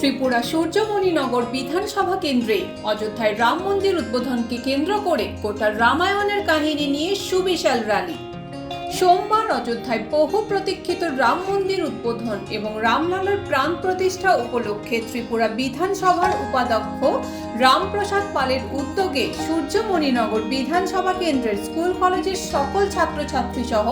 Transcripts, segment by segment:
ত্রিপুরা সূর্যমণিনগর বিধানসভা কেন্দ্রে অযোধ্যায় রাম মন্দির উদ্বোধনকে কেন্দ্র করে গোটা রামায়ণের কাহিনী নিয়ে সুবিশাল র্যালি। সোমবার অযোধ্যায় বহু প্রতীক্ষিত রাম মন্দির উদ্বোধন এবং রামলালার প্রাণ প্রতিষ্ঠা উপলক্ষে ত্রিপুরা বিধানসভার উপাধ্যক্ষ রামপ্রসাদ পালের উদ্যোগে সূর্যমণিনগর বিধানসভা কেন্দ্রের স্কুল কলেজের সকল ছাত্রছাত্রী সহ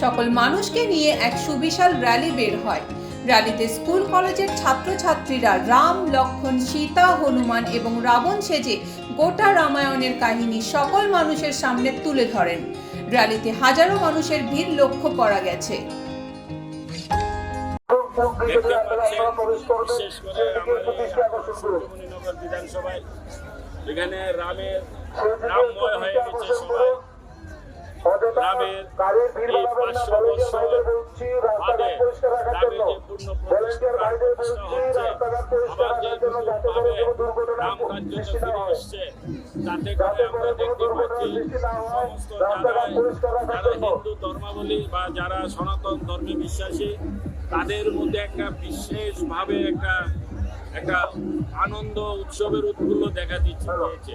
সকল মানুষকে নিয়ে এক সুবিশাল র্যালি বের হয়। র্যালিতে স্কুল কলেজের ছাত্রছাত্রীরা রাম, লক্ষণ, সীতা, হনুমান এবং রাবণ সেজে গোটা রামায়ণের কাহিনী সকল মানুষের সামনে তুলে ধরেন। র্যালিতে হাজারো মানুষের ভিড় লক্ষ্য করা গেছে। বিধানসভায় এখানে রামের রামময় হয়ে গেছে সবাই রামের এই পাঁচশো বছর বাদে রামের যে পূর্ণ প্রতিষ্ঠা হচ্ছে আবার যে নতুনভাবে রাম কার্য ফিরে এসছে তাতে করে আমরা দেখতে পাচ্ছি সমস্ত যারা যারা হিন্দু ধর্মাবলী বা যারা সনাতন ধর্মে বিশ্বাসী তাদের মধ্যে একটা বিশেষভাবে একটা একটা আনন্দ উৎসবের উৎফুল্ল দেখা দিচ্ছে